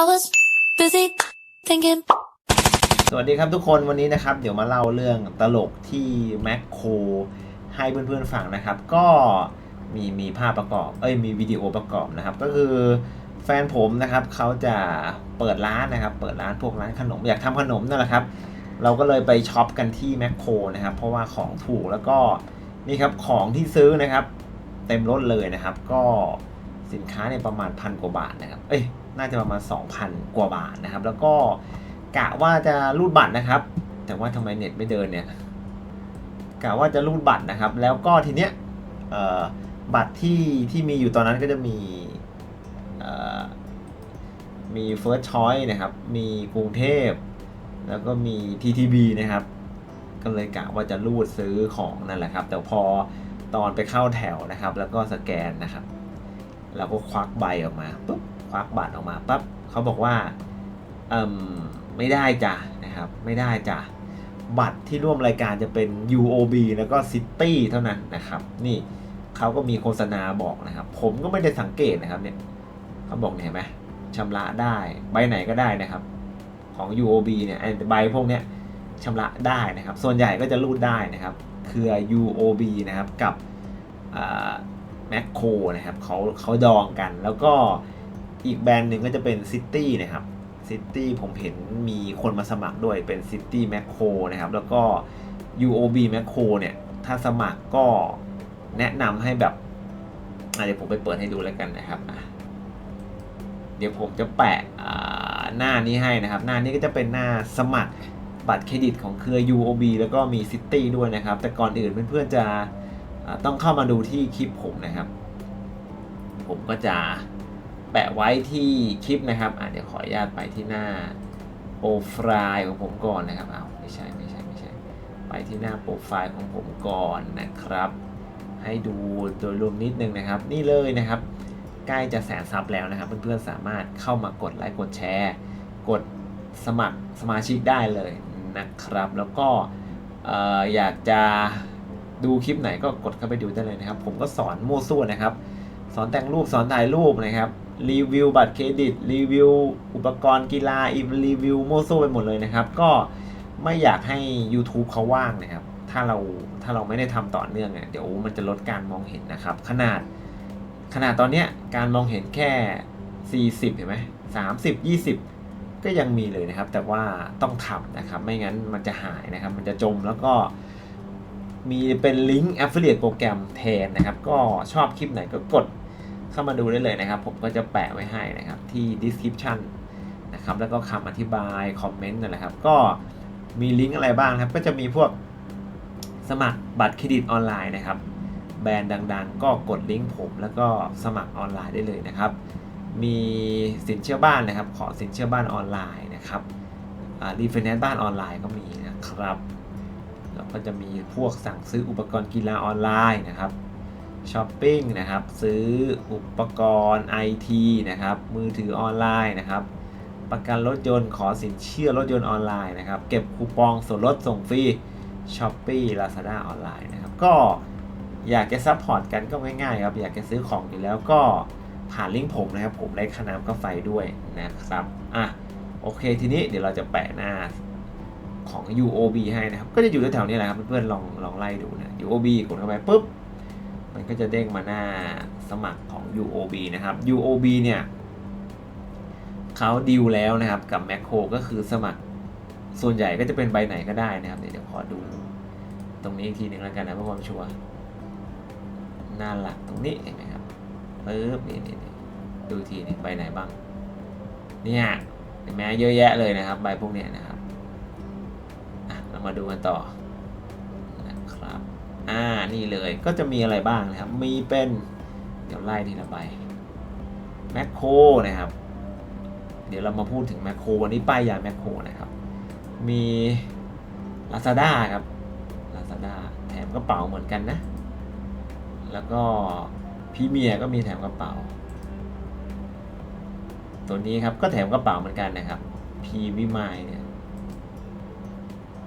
I was busy thinking. สวัสดีครับทุกคนวันนี้นะครับ เดี๋ยวมาเล่าเรื่องตลกที่แมคโครให้เพื่อนๆฟังนะครับ ก็มีมีภาพประกอบ เอ้ยมีวิดีโอประกอบนะครับ ก็คือแฟนผมนะครับเขาจะเปิดร้านนะครับ เปิดร้านพวกร้านขนมอยากทำขนมนั่นแหละครับ เราก็เลยไปช็อปกันที่แมคโครนะครับ เพราะว่าของถูกแล้วก็นี่ครับของที่ซื้อนะครับ เต็มรถเลยนะครับ ก็สินค้าเนี่ยประมาณพันกว่าบาทนะครับ เอ้ย น่าจะประมาณ 2,000 กว่าบาทนะครับ แล้วก็กะว่าจะรูดบัตรนะครับ แต่ว่าทำไมเน็ตไม่เดินเนี่ยกะว่าจะรูดบัตรนะครับ แล้วก็ทีเนี้ยบัตรที่ที่มีอยู่ตอนนั้นก็จะมีมี First Choice นะครับ มีกรุงเทพ แล้วก็มี TTB นะครับ ก็เลยกะว่าจะรูดซื้อของนั่นแหละครับ แต่พอตอนไปเข้าแถวนะครับ แล้วก็สแกนนะครับเราก็ควักใบออกมาปุ๊บ ควักบัตรออกมาปั๊บเขาบอกว่าเอ่มไม่ได้จ้ะนะครับ ไม่ได้จ้ะบัตรที่ร่วมรายการจะเป็น UOB แล้วก็ City เท่านั้นนะครับ นี่เขาก็มีโฆษณาบอกนะครับ ผมก็ไม่ได้สังเกตนะครับเนี่ยเขาบอกเนี่ยเห็นไหมชำระได้ใบไหนก็ได้นะครับ ของ UOB เนี่ยใบพวกเนี้ยชำระได้นะครับ ส่วนใหญ่ก็จะรูดได้นะครับ เครือ UOB นะครับกับแมคโครนะครับเขาเขาดองกันแล้วก็ อีกแบรนด์หนึ่งก็จะเป็น City นะครับ City ผมเห็นมีคนมาสมัครด้วยเป็น City m a c r o นะครับ แล้วก็ UOB m a c r o เนี่ย ถ้าสมัครก็แนะนำให้แบบเดี๋ยวผมไปเปิดให้ดูแล้วกันนะครับ เดี๋ยวผมจะแปะหน้านี้ให้นะครับ หน้านี้ก็จะเป็นหน้าสมัครบัตรเครดิตของเครือ UOB แล้วก็มี City ด้วยนะครับ แต่ก่อนอื่นเพื่อนๆจะต้องเข้ามาดูที่คลิปผมนะครับ ผมก็จะ แปะไว้ที่คลิปนะครับอะเดี๋ยวขออนุญาตไปที่หน้าโปรไฟล์ของผมก่อนนะครับเอ้าไม่ใช่ไม่ใช่ไม่ใช่ ไปที่หน้าโปรไฟล์ของผมก่อนนะครับ ให้ดูโดยรวมนิดนึงนะครับ นี่เลยนะครับ ใกล้จะแสนซับแล้วนะครับ เพื่อนๆสามารถเข้ามากดไลค์กดแชร์ กดสมัครสมาชิกได้เลยนะครับ แล้วก็เอ่ออยากจะดูคลิปไหนก็กดเข้าไปดูได้เลยนะครับ ผมก็สอนมั่วซั่วนะครับ สอนแต่งรูปสอนถ่ายรูปนะครับ รีวิวบัตรเครดิต รีวิวอุปกรณ์กีฬาอีรีวิวโมโซไปหมดเลยนะครับ ก็ไม่อยากให้ YouTube เขาว่างนะครับ ถ้าเราถ้าเราไม่ได้ทำต่อเนื่องเนี่ยเดี๋ยวมันจะลดการมองเห็นนะครับ ขนาดขนาดตอนเนี้ยการมองเห็นแค่ 40 เห็นไหม30 20ก็ยังมีเลยนะครับ แต่ว่าต้องทำนะครับ ไม่งั้นมันจะหายนะครับ มันจะจมแล้วก็มีเป็นลิงก์ Affiliate โปรแกรมแทนนะครับ ก็ชอบคลิปไหนก็กด เข้ามาดูได้เลยนะครับ ผมก็จะแปะไว้ให้นะครับที่ description นะครับแล้วก็คำอธิบายคอมเมนต์นั่นแหละครับ ก็มีลิงก์อะไรบ้างครับ ก็จะมีพวกสมัครบัตรเครดิตออนไลน์นะครับ แบรนด์ดังๆ ก็กดลิงก์ผมแล้วก็สมัครออนไลน์ได้เลยนะครับ มีสินเชื่อบ้านนะครับ ขอสินเชื่อบ้านออนไลน์นะครับรีไฟแนนซ์บ้านออนไลน์ก็มีนะครับแล้วก็จะมีพวกสั่งซื้ออุปกรณ์กีฬาออนไลน์นะครับ ช้อปปิ้งนะครับ ซื้ออุปกรณ์ไอทีนะครับ มือถือออนไลน์นะครับ ประกันรถยนต์ขอสินเชื่อรถยนต์ออนไลน์นะครับ เก็บคูปองส่วนลดส่งฟรีช้อปปี้ลาซาด้าออนไลน์นะครับ ก็อยากจะซัพพอร์ตกันก็ง่ายๆครับ อยากจะซื้อของอยู่แล้วก็ผ่านลิงก์ผมนะครับ ผมได้ค่าน้ำค่าไฟด้วยนะครับ อะ โอเค ทีนี้เดี๋ยวเราจะแปะหน้าของ UOB ให้นะครับ ก็จะอยู่แถวๆนี้แหละครับ เพื่อนๆลองลองไล่ดูนะ UOB กดเข้าไปปุ๊บ มันก็จะเด้งมาหน้าสมัครของ UOB นะครับ UOB เนี่ยเขาดีลแล้วนะครับกับ m a c r o ก็คือสมัครส่วนใหญ่ก็จะเป็นใบไหนก็ได้นะครับ เดี๋ยวขอดู ตรงนี้อีกทีหนึ่งแล้วกันนะเพื่อความชัวร์หน้าหลักตรงนี้เห็นไหมครับปึ๊บนี่นี่ดูทีนี่ใบไหนบ้างเนี่ยเห็นไหมเยอะแยะเลยนะครับ ใบพวกเนี้ยนะครับอะเรามาดูกันต่อ อ่า นี่เลยก็จะมีอะไรบ้างนะครับ มีเป็น เดี๋ยวไล่ทีละใบแมคโครนะครับ เดี๋ยวเรามาพูดถึงแมคโครวันนี้ป้ายยาแมคโครนะครับ มี Lazada ครับ Lazada แถมกระเป๋าเหมือนกันนะ แล้วก็พีเมียก็มีแถมกระเป๋า ตัวนี้ครับก็แถมกระเป๋าเหมือนกันนะครับพีวิมายเนี่ย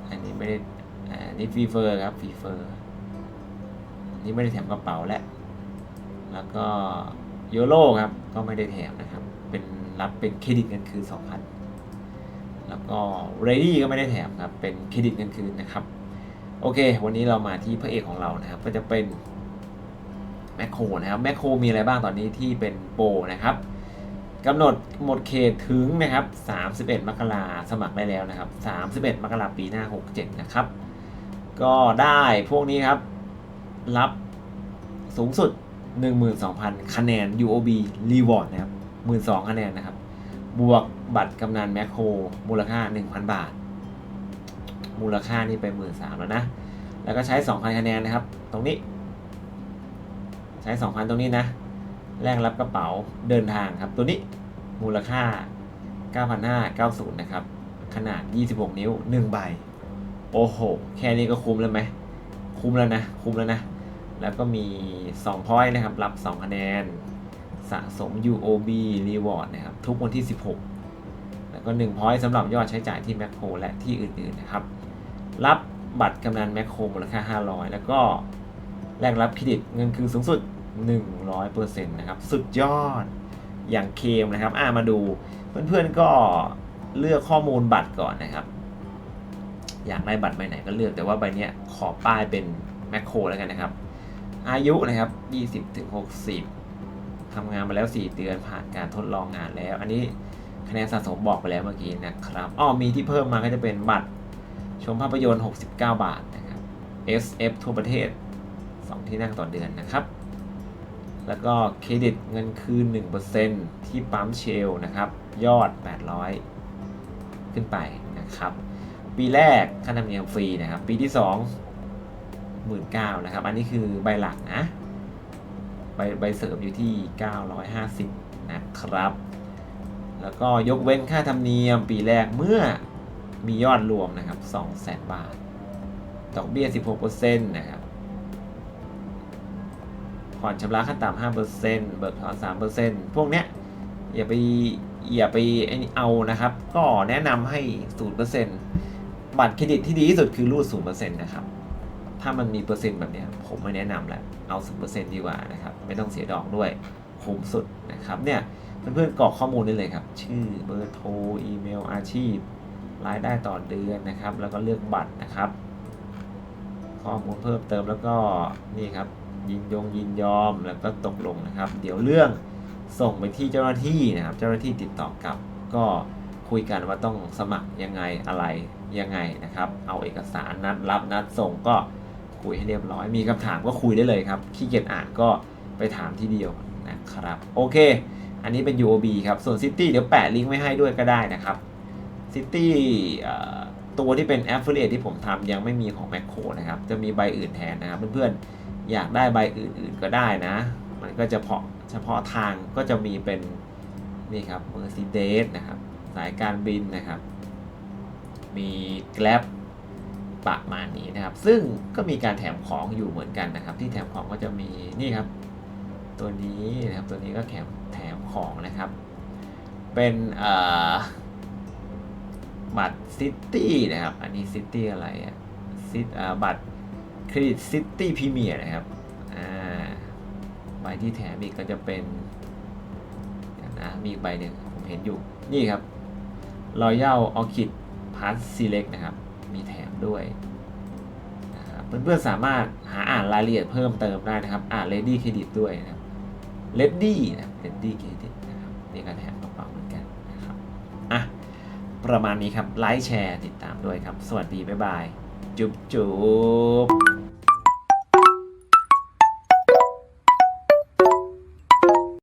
อันนี้ไม่ได้ อ่าอันนี่ฟีเฟอร์ครับฟีเฟอร์ นนี้ไม่ได้แถมกระเป๋าและ แล้วก็โยโ o ครับ ก็ไม่ได้แถมนะครับ เป็นรับเป็นเครดิตเงินคืน2,000 แล้วก็ ready ก็ไม่ได้แถมครับ เป็นเครดิตเงินคืนนะครับ โอเค วันนี้เรามาที่พระเอกของเรานะครับ ก็จะเป็นแมคโครนะครับ แมคโครมีอะไรบ้างตอนนี้ที่เป็นโปรนะครับกำหนดหมดเขตถึงนะครับ 31 มกราสมัครได้แล้วนะครับ 31 มกราปีหน้า 67 นะครับ ก็ได้พวกนี้ครับ รับสูงสุด 12,000 คะแนน UOB Reward นะครับ12,000 คะแนนนะครับ บวกบัตรกำนันแมคโครมูลค่า 1,000 บาท มูลค่านี่ไป 13,000 แล้วนะ แล้วก็ใช้ 2,000 คะแนนนะครับ ตรงนี้ ใช้ 2,000 ตรงนี้นะ แลกรับกระเป๋าเดินทางครับ ตัวนี้มูลค่า 9,590 นะครับ ขนาด 26 นิ้ว 1 ใบ โอ้โห แค่นี้ก็คุ้มแล้วไหม คุ้มแล้วนะ คุ้มแล้วนะ แล้วก็มี2พอยต์นะครับ รับ 2 คะแนน สะสม UOB Reward นะครับ ทุกวันที่ 16 แล้วก็1พอยต์สำหรับยอดใช้จ่ายที่แมคโครและที่อื่น ๆ นะครับ รับบัตรกำนันแมคโครมูลค่า 500 แล้วก็แลกรับเครดิตเงินคืนสูงสุด 100%นะครับ สุดยอดอย่างเคมนะครับอ่ามาดูเพื่อนๆก็เลือกข้อมูลบัตรก่อนนะครับ อยากได้บัตรใบไหนก็เลือกแต่ว่าใบเนี้ยขอป้ายเป็นแมคโครแล้วกันนะครับ อายุนะครับ 20ถึง60 ทำงานมาแล้ว 4 เดือนผ่านการทดลองงานแล้ว อันนี้คะแนนสะสมบอกไปแล้วเมื่อกี้นะครับอ้อมีที่เพิ่มมาก็จะเป็นบัตรชมภาพยนตร์ 69 บาทนะครับ SF ทั่วประเทศ 2 ที่นั่งต่อเดือนนะครับ แล้วก็เครดิตเงินคืน 1%ที่ปั๊มเชลนะครับ ยอด 800 ขึ้นไปนะครับ ปีแรกค่าธรรมเนียมฟรีนะครับ ปีที่ 2 19,000นะครับ อันนี้คือใบหลักนะ ใบใบเสริมอยู่ที่ 950 นะครับ แล้วก็ยกเว้นค่าธรรมเนียมปีแรกเมื่อมียอดรวมนะครับ200,000 บาท ดอกเบี้ย 16%นะครับ ผ่อนชำระขั้นต่ำ5%เบิกถอน3%พวกเนี้ยอย่าไปอย่าไปเอานะครับ ก็แนะนำให้ 0%บัตรเครดิตที่ดีที่สุดคือรูด0%นะครับ ถ้ามันมีเปอร์เซ็นต์แบบนี้ผมไม่แนะนำแหละเอา0%ดีกว่านะครับไม่ต้องเสียดอกด้วยคุ้มสุดนะครับเนี่ยเพื่อนๆกรอกข้อมูลได้เลยครับ ชื่อเบอร์โทรอีเมลอาชีพรายได้ต่อเดือนนะครับ แล้วก็เลือกบัตรนะครับ ข้อมูลเพิ่มเติมแล้วก็นี่ครับยินยงยินยอมแล้วก็ตกลงนะครับ เดี๋ยวเรื่องส่งไปที่เจ้าหน้าที่นะครับ เจ้าหน้าที่ติดต่อกลับ ก็คุยกันว่าต้องสมัครยังไงอะไรยังไงนะครับ เอาเอกสารนัดรับนัดส่งก็ คุยให้เรียบร้อย มีคำถามก็คุยได้เลยครับขี้เกียจอ่านก็ไปถามที่เดียวนะครับ โอเค อันนี้เป็น UOB ครับ ส่วน City เดี๋ยวแปะลิงก์ไว้ให้ด้วยก็ได้นะครับ City ตัวที่เป็น Affiliate ที่ผมทำยังไม่มีของ Macro นะครับ จะมีใบอื่นแทนนะครับ เพื่อนๆ อยากได้ใบอื่นๆก็ได้นะ มันก็จะเฉพาะเฉพาะทางก็จะมีเป็น นี่ครับ Mercedes นะครับ สายการบินนะครับ มี Grab ประมาณนี้นะครับ ซึ่งก็มีการแถมของอยู่เหมือนกันนะครับ ที่แถมของก็จะมีนี่ครับ ตัวนี้นะครับตัวนี้ก็แถมแถมของนะครับ เป็นเอ่อบัตรซิตี้นะครับ อันนี้ซิตี้อะไรอะซิตอ่าบัตรเครดิตซิตี้พรีเมียร์นะครับอ่าใบที่แถมอีกก็จะเป็นนะมีอีกใบหนึ่งผมเห็นอยู่นี่ครับ Royal Orchid Pass Select นะครับ มีแถมด้วยนะครับเพื่อนๆสามารถหาอ่านรายละเอียดเพิ่มเติมได้นะครับ อ่าน Ready Credit ด้วยนะครับ Ready นะครับ Ready Credit นะครับนี่ก็แถมกระเป๋าเหมือนกันนะครับอะประมาณนี้ครับไลค์แชร์ติดตามด้วยครับ สวัสดี บ๊ายบาย จุ๊บจุ๊บ